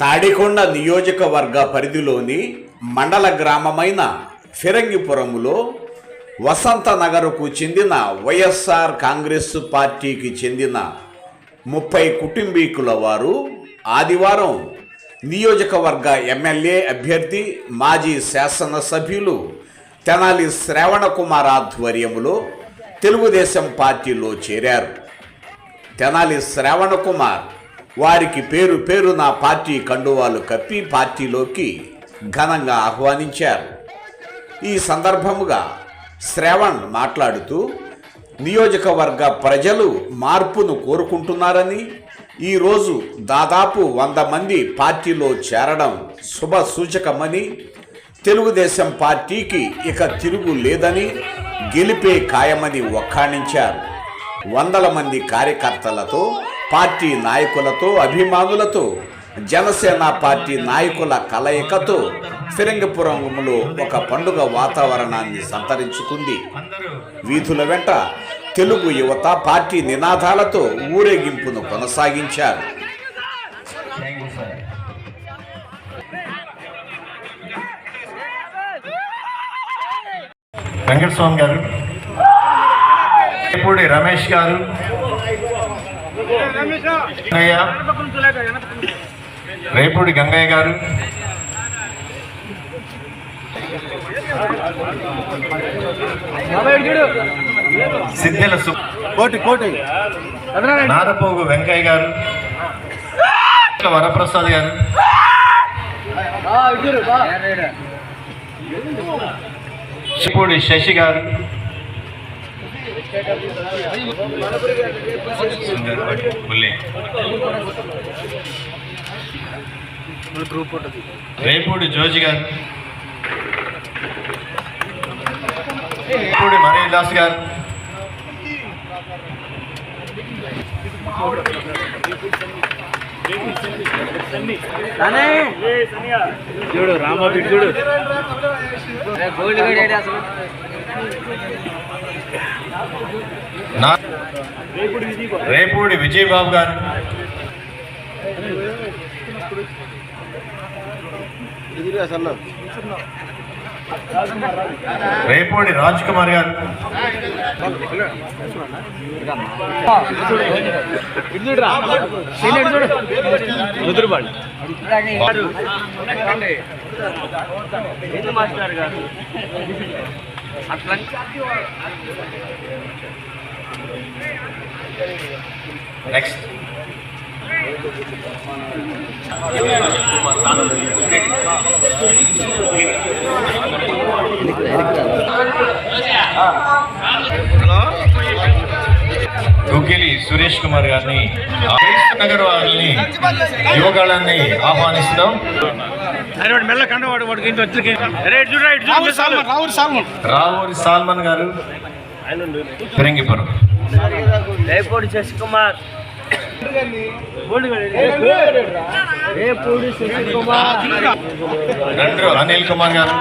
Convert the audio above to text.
తాడికొండ నియోజకవర్గ పరిధిలోని మండల గ్రామమైన ఫిరంగిపురములో వసంత నగర్కు చెందిన వైఎస్ఆర్ కాంగ్రెస్ పార్టీకి చెందిన ముప్పై కుటుంబీకుల వారు ఆదివారం నియోజకవర్గ ఎమ్మెల్యే అభ్యర్థి మాజీ శాసనసభ్యులు తెనాలి శ్రావణ కుమార్ ఆధ్వర్యములో తెలుగుదేశం పార్టీలో చేరారు. తెనాలి శ్రావణ కుమార్ వారికి పేరు పేరు నా పార్టీ కండువాలు కప్పి పార్టీలోకి ఘనంగా ఆహ్వానించారు. ఈ సందర్భముగా శ్రవణ్ మాట్లాడుతూ నియోజకవర్గ ప్రజలు మార్పును కోరుకుంటున్నారని ఈరోజు దాదాపు వంద మంది పార్టీలో చేరడం శుభ సూచకమని తెలుగుదేశం పార్టీకి ఇక తిరుగు లేదని గెలిపే ఖాయమని ఒక్కాణించారు వందల మంది కార్యకర్తలతో పార్టీ నాయకులతో అభిమానులతో జనసేన పార్టీ నాయకుల కలయికతో ఫిరంగపురంలో ఒక పండుగ వాతావరణాన్ని సంతరించుకుంది. వీధుల వెంట తెలుగు యువత పార్టీ నినాదాలతో ఊరేగింపును కొనసాగించారు. వెంకటస్వామి గారు రమేష్ గారు రేపూడి గంగయ్య గారు. సిద్ధెల సు కోటి కోటి నారపోగు వెంకయ్య గారు. వరప్రసాద్ గారు. చిపూడి శశి గారు. రేపూడి జోజి గారు. రేపూడి మరీదాస్ గారు. చూడు రామోజీ చూడు. గోల్డ్ గడి అసలు? రేపూడి విజయబాబు గారు. రేపూడి రాజ్ కుమార్ గారు. మాస్టర్ గారు? అట్లా నెక్స్ట్ గుగ్గిలి సురేష్ కుమార్ గారిని. ఆవేశ్ నగర్ వారిని యువగాళ్ళని ఆహ్వానిస్తున్నాం. రావూరి సాల్మన్ గారు ఫిరంగిపురం రేపూడి శశికుమార్. అనిల్ కుమార్ గారు.